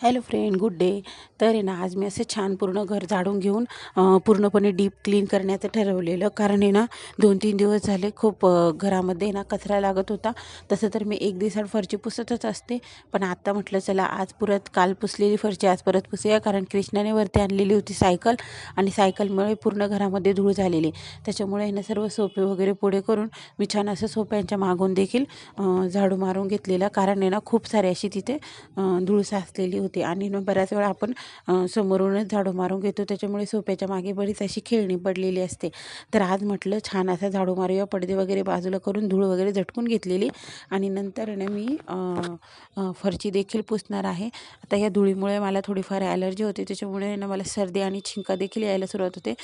Hello friend good day. तर आहे ना आज मी असं छान पूर्ण घर झाडून घेऊन पूर्णपणे डीप क्लीन करण्याचं ठरवलेलं. कारण आहे ना दोन तीन दिवस झाले खूप घरामध्ये ना कचरा लागत होता. तसं तर मी एक दिवसात फरची पुसतच असते. पण आत्ता म्हटलं चला आज परत काल पुसलेली फरची आज परत पुसूया. कारण कृष्णाने वरती आणलेली होती सायकल आणि सायकलमुळे पूर्ण घरामध्ये धूळ झालेली. त्याच्यामुळे ना सर्व सोपे वगैरे पुढे करून मी छान असं सोप्यांच्या मागून देखील झाडू मारून घेतलेला. कारण आहे ना खूप सारी अशी तिथे धूळ साचलेली होती. आणि ना बऱ्याच वेळा आपण समोरूनच झाडू मारून घेतो. त्याच्यामुळे सोप्याच्या मागे बरीच अशी खेळणी पडलेली असते. तर आज म्हटलं छान असा झाडू मारूया पडदे वगैरे बाजूला करून धूळ वगैरे झटकून घेतलेली. आणि नंतर ना मी फरची देखील पुसणार आहे. आता या धुळीमुळे मला थोडीफार ॲलर्जी होते. त्याच्यामुळे ना मला सर्दी आणि छिंका देखील यायला सुरुवात होते.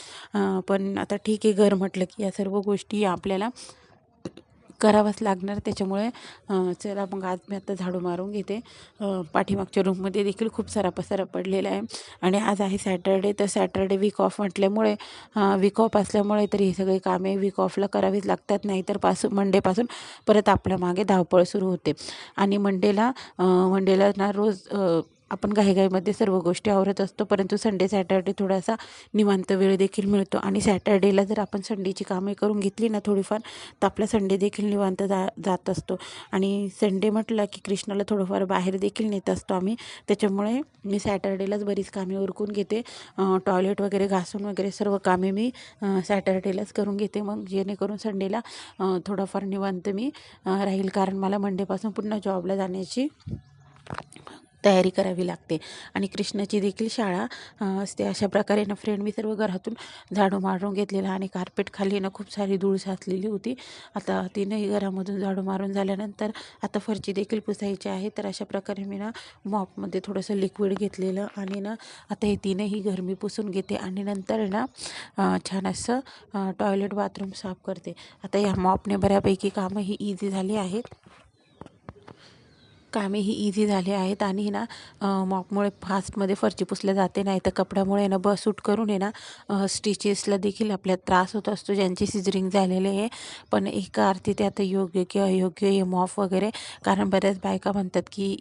पण आता ठीक आहे घर म्हटलं की या सर्व गोष्टी आपल्याला करावंच लागणार. त्याच्यामुळे चला मग आज मी आता झाडू मारून घेते. पाठीमागच्या रूममध्ये देखील खूप सारा पसारा पडलेला आहे. आणि आज आहे सॅटर्डे तर सॅटर्डे वीक ऑफ म्हटल्यामुळे वीक ऑफ असल्यामुळे तर ही सगळी कामे वीक ऑफला करावीच लागतात. नाहीतरपासून मंडेपासून परत आपल्या मागे धावपळ सुरू होते. आणि मंडेला मंडेला ना रोज आपण घाईघाईमध्ये सर्व गोष्टी आवरत असतो परंतु संडे सॅटर्डे थोडासा निवांत वेळ देखील मिळतो. आणि सॅटर्डेला जर आपण संडेची कामे करून घेतली ना थोडीफार तर आपला संडे देखील निवांत जा जात असतो. आणि संडे म्हटलं की कृष्णाला थोडंफार बाहेर देखील नेत असतो आम्ही. त्याच्यामुळे मी सॅटर्डेलाच बरीच कामे उरकून घेते. टॉयलेट वगैरे घासून वगैरे सर्व कामे मी सॅटर्डेलाच करून घेते. मग जेणेकरून संडेला थोडाफार निवांत मी राहील. कारण मला मंडेपासून पुन्हा जॉबला जाण्याची तयारी करावी लागते. आणि कृष्णाची देखील शाळा असते. अशा प्रकारे ना फ्रेंड मी सर्व घरातून झाडू मारून घेतलेला आणि कार्पेट खाली ना खूप सारी धूळ साचलेली होती. आता तीनही घरामधून झाडू मारून झाल्यानंतर आता फरची देखील पुसायची आहे. तर अशा प्रकारे मी ना मॉपमध्ये थोडंसं लिक्विड घेतलेलं आणि ना आता हे तीनही घर मी पुसून घेते आणि नंतर ना छान असं टॉयलेट बाथरूम साफ करते. आता या मॉपने बऱ्यापैकी कामं ही इझी झाली आहेत. कामे ही इझी झाले आहेत आणि ना मॉपमुळे फास्टमध्ये फरची पुसल्या जाते नाही तर कपड्यामुळे ना बस सूट करून आहे ना स्टिचेसला देखील आपल्या त्रास होत असतो ज्यांची सिजरिंग झालेले आहे. पण एका अर्थी ते आता योग्य की अयोग्य हे मॉफ वगैरे कारण बऱ्याच बायका म्हणतात की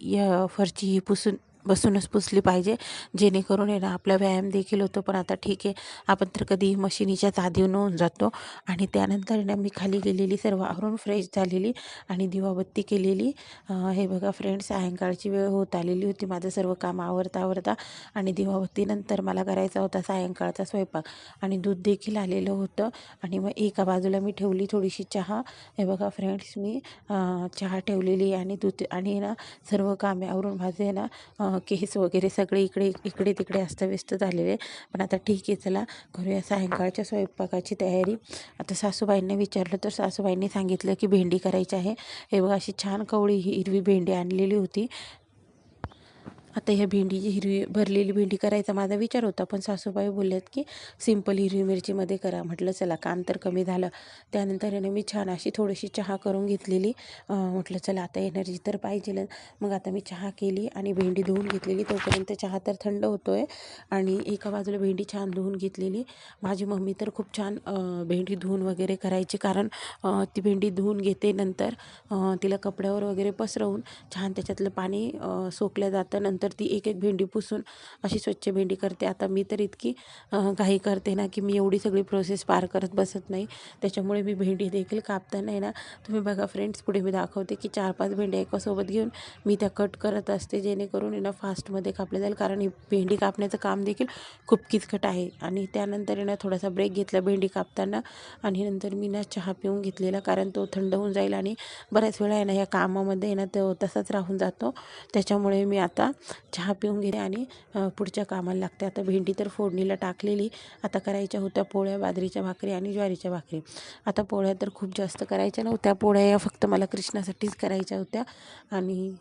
फरची ही पुसून बसूनच पुसली पाहिजे. जेणेकरून आहे ना आपला व्यायाम देखील होतो पण आता ठीक आहे. आपण तर कधी मशिनीच्याच आधी होऊन जातो. आणि त्यानंतर येणं ना मी खाली गेलेली सर्व आवरून फ्रेश झालेली आणि दिवाबत्ती केलेली. हे बघा फ्रेंड्स सायंकाळची वेळ होत आलेली होती. माझं सर्व काम आवरता आवरता आणि दिवाबत्तीनंतर मला करायचा होता सायंकाळचा स्वयंपाक. आणि दूध देखील आलेलं होतं. आणि मग एका बाजूला मी ठेवली थोडीशी चहा. हे बघा फ्रेंड्स मी चहा ठेवलेली आणि दूध आणि ना सर्व कामे आवरून माझे ना केस वगैरे सगळे इकडे इकडे तिकडे अस्तव्यस्त झालेले. पण आता ठीक आहे चला करूया सायंकाळच्या स्वयंपाकाची तयारी. आता सासूबाईंना विचारलं तर सासूबाईंनी सांगितलं की भेंडी करायची आहे. हे बघा अशी छान कवळी ही हिरवी भेंडी आणलेली होती. आता ह्या भेंडीची हिरवी भरलेली भेंडी करायचा माझा विचार होता पण सासूबाई बोलल्यात की सिंपल हिरवी मिरचीमध्ये करा. म्हटलं चला काम तर कमी झालं. त्यानंतर याने मी छान अशी थोडीशी चहा करून घेतलेली. म्हटलं चला आता एनर्जी तर पाहिजेल मग आता मी चहा केली आणि भेंडी धुवून घेतलेली. तोपर्यंत चहा तर थंड होतो आहे आणि एका बाजूला भेंडी छान धुवून घेतलेली. माझी मम्मी तर खूप छान भेंडी धुवून वगैरे करायची कारण ती भेंडी धुवून घेते नंतर तिला कपड्यावर वगैरे पसरवून छान त्याच्यातलं पाणी सोकलं जातं. नंतर ती एक एक भेंडी पुसून अशी स्वच्छ भेंडी करते. आता मी तर इतकी घाई करते ना की मी एवढी सगळी प्रोसेस पार करत बसत नाही. त्याच्यामुळे मी भेंडी देखील कापताना आहे ना तुम्ही बघा फ्रेंड्स पुढे मी दाखवते की चार पाच भेंड्या एकासोबत घेऊन मी त्या कट करत असते जेणेकरून आहे ना फास्टमध्ये कापल्या जाईल. कारण ही भेंडी कापण्याचं काम देखील खूप किचकट आहे. आणि त्यानंतर आहे ना थोडासा ब्रेक घेतला भेंडी कापताना. आणि नंतर मी ना चहा पिऊन घेतलेला कारण तो थंड होऊन जाईल. आणि बऱ्याच वेळा आहे ना या कामामध्ये आहे ना तो तसाच राहून जातो. त्याच्यामुळे मी आता चहा पिऊन घेते आणि पुढच्या कामाला लागते. आता भेंडी तर फोडणीला टाकलेली. आता करायच्या होत्या पोळ्या बाजरीच्या भाकरी आणि ज्वारीच्या भाकरी. आता पोळ्या तर खूप जास्त करायच्या नव्हत्या. पोळ्या या फक्त मला कृष्णासाठीच करायच्या होत्या. आणि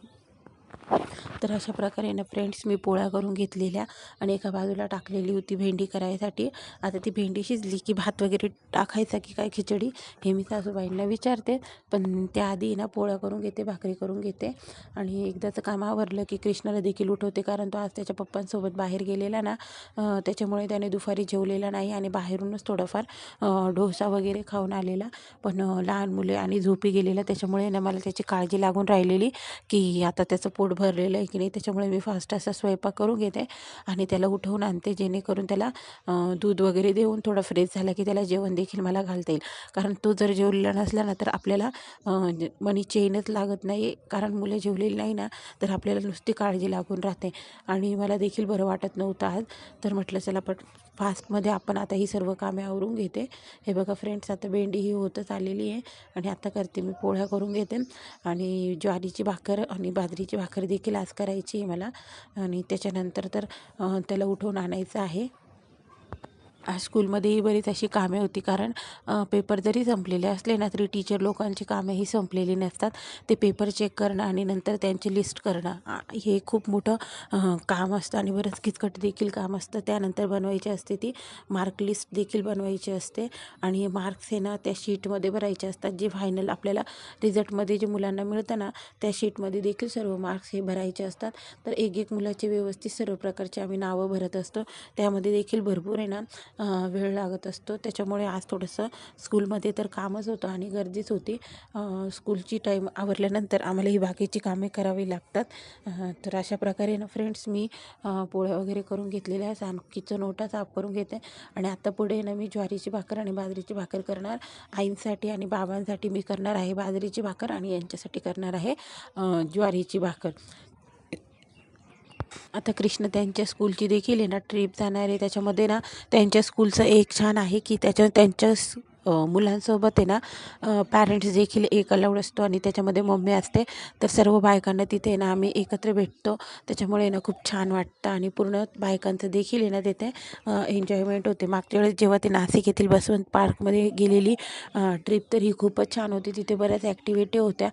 तर अशा प्रकारे ना फ्रेंड्स मी पोळ्या करून घेतलेल्या आणि एका बाजूला टाकलेली होती भेंडी करायसाठी. आता ती भेंडी शिजली की भात वगैरे टाकायचा की काय खिचडी हे मी सासूबाईंना विचारते. पण त्याआधी ना पोळ्या करून घेते भाकरी करून घेते. आणि एकदाचं काम आवरलं की कृष्णाला देखील उठवते कारण तो आज त्याच्या पप्पांसोबत बाहेर गेलेला ना त्याच्यामुळे त्याने दुपारी जेवलेला नाही आणि बाहेरूनच थोडंफार डोसा वगैरे खाऊन आलेला. पण लहान मुले आणि झोपी गेलेला त्याच्यामुळे ना मला त्याची काळजी लागून राहिलेली की आता त्याचं पोट भरलेलं आहे की नाही त्याच्यामुळे मी फास्ट असा स्वयंपाक करून घेते आणि त्याला उठवून आणते जेणेकरून त्याला दूध वगैरे देऊन थोडा फ्रेश झाला की त्याला जेवण देखील मला घालता येईल. कारण तो जर जेवलेला नसला ना तर आपल्याला मनी चेनच लागत नाही. कारण मुलं जेवलेली नाही ना तर आपल्याला नुसती काळजी लागून राहते. आणि मला देखील बरं वाटत नव्हतं आज. तर म्हटलं चला पट फास्टमध्ये आपण आता ही सर्व कामे आवरून घेते. हे बघा फ्रेंड्स आता भेंडी ही होतच आलेली आहे आणि आता करते मी पोळ्या करून घेते. आणि ज्वारीची भाकर आणि बाजरीची भाकर देखील आज करायची आहे मला. आणि त्याच्यानंतर तर त्याला उठवून आणायचं आहे. स्कूलमध्येही बरीच अशी कामे होती. कारण पेपर जरी संपलेले असले ना तरी टीचर लोकांची कामेही संपलेली नसतात. ते पेपर चेक करणं आणि नंतर त्यांची लिस्ट करणं हे खूप मोठं काम असतं आणि बरंच किचकट देखील काम असतं. त्यानंतर बनवायची असते ती मार्क लिस्ट देखील बनवायची असते आणि मार्क्स हे ना त्या शीटमध्ये भरायचे असतात. जे फायनल आपल्याला रिझल्टमध्ये जे मुलांना मिळतं ना त्या शीटमध्ये देखील सर्व मार्क्स हे भरायचे असतात. तर एक एक मुलाचे व्यवस्थित सर्व प्रकारचे आम्ही नावं भरत असतो. त्यामध्ये देखील भरपूर आहे ना वेळ लागत असतो. त्याच्यामुळे आज थोडंसं स्कूलमध्ये तर कामच होतं आणि गर्दीच होती. स्कूलची टाईम आवरल्यानंतर आम्हाला ही बाकीची कामे करावी लागतात. तर अशा प्रकारे ना फ्रेंड्स मी पोळ्या वगैरे करून घेतलेल्या आहे साम नोटा साफ करून घेते. आणि आता पुढे ना मी ज्वारीची भाकर आणि बाजरीची भाकर करणार. आईंसाठी आणि बाबांसाठी मी करणार आहे बाजरीची भाकर आणि यांच्यासाठी करणार आहे ज्वारीची भाकर. आता कृष्ण त्यांच्या स्कूलची देखील आहे ना ट्रिप जाणार आहे. त्याच्यामध्ये ना त्यांच्या स्कूलचं एक छान आहे की त्याच्या त्यांच्या मुलांसोबत आहे ना पॅरेंट्स देखील एक अलाउड असतो आणि त्याच्यामध्ये मम्मी असते. तर सर्व बायकांना तिथे ना आम्ही एकत्र भेटतो. त्याच्यामुळे ना खूप छान वाटतं आणि पूर्ण बायकांचं देखील आहे ना तिथे एन्जॉयमेंट होते. मागच्या वेळेस जेव्हा ते नाशिक येथील बसवंत पार्कमध्ये गेलेली ट्रिप तर ही खूपच छान होती. तिथे बऱ्याच ॲक्टिव्हिटी होत्या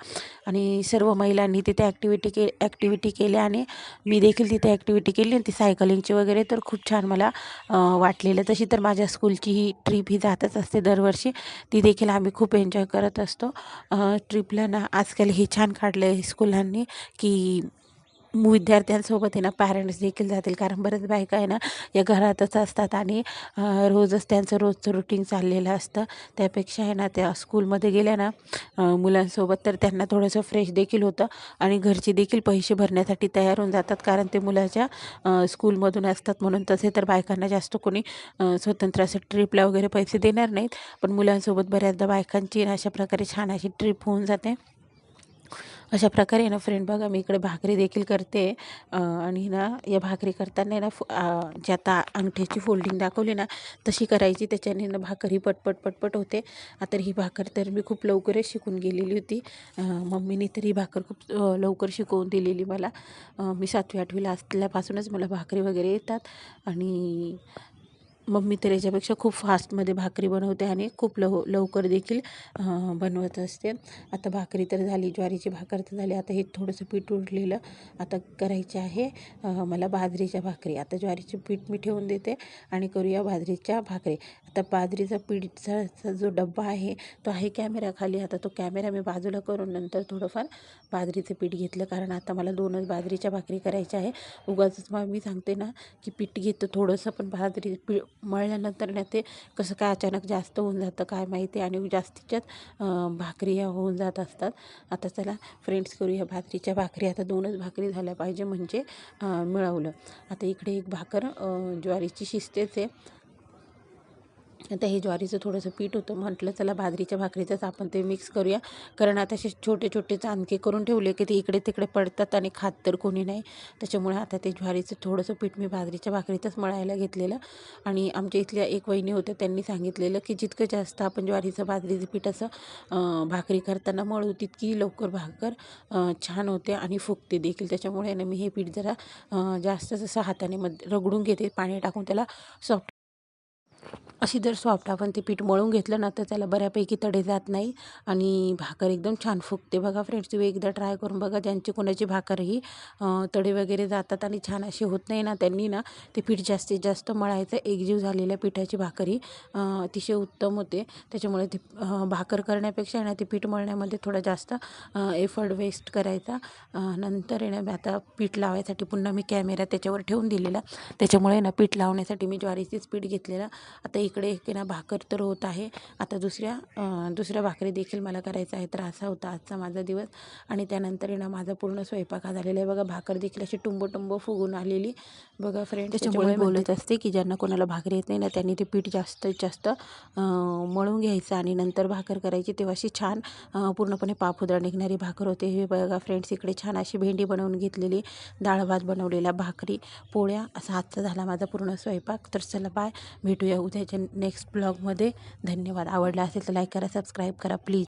आणि सर्व महिलांनी तिथे ॲक्टिव्हिटी के ॲक्टिव्हिटी केल्या आणि मी देखील तिथे ॲक्टिव्हिटी केली आणि ती सायकलिंगची वगैरे तर खूप छान मला वाटलेलं. तशी तर माझ्या स्कूलची ही ट्रिप ही जातच असते दरवर्षी. ती देखील आम्ही खूप एन्जॉय करत असतो. ट्रिपला ना आजकाल हे छान काढलं आहे स्कूलांनी की विद्यार्थ्यांसोबत आहे ना पॅरेंट्स देखील जातील. कारण बऱ्याच बायका आहे ना या घरातच असतात आणि रोजच त्यांचं रोजचं रुटीन चाललेलं असतं. त्यापेक्षा आहे ना त्या स्कूलमध्ये गेल्या ना मुलांसोबत तर त्यांना थोडंसं फ्रेश देखील होतं आणि घरचे देखील पैसे भरण्यासाठी तयार होऊन जातात. कारण ते मुलाच्या स्कूलमधून असतात म्हणून तसे तर बायकांना जास्त कोणी स्वतंत्र असं ट्रिपला वगैरे पैसे देणार नाहीत. पण मुलांसोबत बऱ्याचदा बायकांची अशा प्रकारे छान अशी ट्रिप होऊन जाते. अशा प्रकारे ना फ्रेंड बघा मी इकडे भाकरी देखील करते. आणि ना या भाकरी करताना आहे ना जे आता अंगठ्याची फोल्डिंग दाखवली ना तशी करायची. त्याच्याने ना भाकरी पटपट पटपट होते. आता ही भाकर तर मी खूप लवकरच शिकून गेलेली होती. मम्मीने तर ही भाकर खूप लवकर शिकवून दिलेली मला. मी सातवी आठवीला असल्यापासूनच मला भाकरी वगैरे येतात. आणि मम्मी तर याच्यापेक्षा खूप फास्टमध्ये भाकरी बनवते आणि खूप लव लवकर देखील बनवत असते. आता भाकरी तर झाली ज्वारीची भाकर तर झाली. आता हे थोडंसं पीठ उरलेलं आता करायचे आहे. मला बाजरीच्या भाकरी. आता ज्वारीचे पीठ मी ठेवून देते आणि करूया बाजरीच्या भाकरी. आता बाजरीचा पीठचा जो डब्बा आहे तो आहे कॅमेराखाली आता तो कॅमेरा मी बाजूला करून नंतर थोडंफार बाजरीचं पीठ घेतलं. कारण आता मला दोनच बाजरीच्या भाकरी करायच्या आहे. उगाचच मग मी सांगते ना की पीठ घेतं थोडंसं पण बाजरी पी मळल्यानंतर ना ते कसं काय अचानक जास्त होऊन जातं काय माहिती आणि जास्तीत भाकरी होऊन जात असतात. आता चला फ्रेंड्स करूया भाकरीच्या भाकरी. आता दोनच भाकरी झाल्या पाहिजे म्हणजे मिळवलं. आता इकडे एक भाकर ज्वारीची शिजतेच आहे. आता हे ज्वारीचं थोडंसं पीठ होतं. म्हटलं चला बाजरीच्या भाकरीचंच आपण ते मिक्स करूया. कारण आता असे छोटे छोटे चांदके करून ठेवले की ते इकडे तिकडे पडतात आणि खात तर कोणी नाही. त्याच्यामुळे आता ते ज्वारीचं थोडंसं पीठ मी बाजरीच्या भाकरीतच मळायला घेतलेलं. आणि आमच्या इथल्या एक वहिनी होत्या त्यांनी सांगितलेलं की जितकं जास्त आपण ज्वारीचं बाजरीचं पीठ असं भाकरी करताना मळू तितकी लवकर भाकर छान होते आणि फुगते देखील. त्याच्यामुळे ना मी हे पीठ जरा जास्त जसं हाताने मध्ये रगडून घेते. पाणी टाकून त्याला सॉफ्ट अशी जर सॉफ्ट आपण ते पीठ मळून घेतलं ना तर त्याला बऱ्यापैकी तडे जात नाही. आणि भाकर एकदम छान फुगते बघा फ्रेंड्स. तुम्ही एकदा ट्राय करून बघा ज्यांची कोणाची भाकरही तडे वगैरे जातात आणि छान अशी होत नाही ना त्यांनी ना ते पीठ जास्तीत जास्त मळायचं. एकजीव झालेल्या पिठाची भाकरी अतिशय उत्तम होते. त्याच्यामुळे ते भाकर करण्यापेक्षा ना ते पीठ मळण्यामध्ये थोडा जास्त एफर्ट वेस्ट करायचा. नंतर आहे ना आता पीठ लावायसाठी पुन्हा मी कॅमेरा त्याच्यावर ठेवून दिलेला. त्याच्यामुळे ना पीठ लावण्यासाठी मी ज्वारीचीच पीठ घेतलेलं. आता इकडे एक ना भाकर तर होत आहे. आता दुसऱ्या दुसऱ्या भाकरी देखील मला करायचं आहे तर असा होता आजचा माझा दिवस. आणि त्यानंतर ना माझा पूर्ण स्वयंपाक हा झालेला आहे. बघा भाकर देखील अशी टुंब टुंब फुगून आलेली. बघा फ्रेंड त्याच्यामुळे बोलत असते की ज्यांना कोणाला भाकरी येत नाही ना त्यांनी ते पीठ जास्तीत जास्त मळून घ्यायचं आणि नंतर भाकर करायची. तेव्हा अशी छान पूर्णपणे पापुद्रा निघणारी भाकर होते. हे बघा फ्रेंड्स इकडे छान अशी भेंडी बनवून घेतलेली. डाळ भात बनवलेला भाकरी. पोळ्या असा आजचा झाला माझा पूर्ण स्वयंपाक. तर चला बाय भेटूया उद्याच्या नेक्स्ट ब्लॉगमध्ये धन्यवाद. आवडला असेल तर लाईक करा सबस्क्राईब करा प्लीज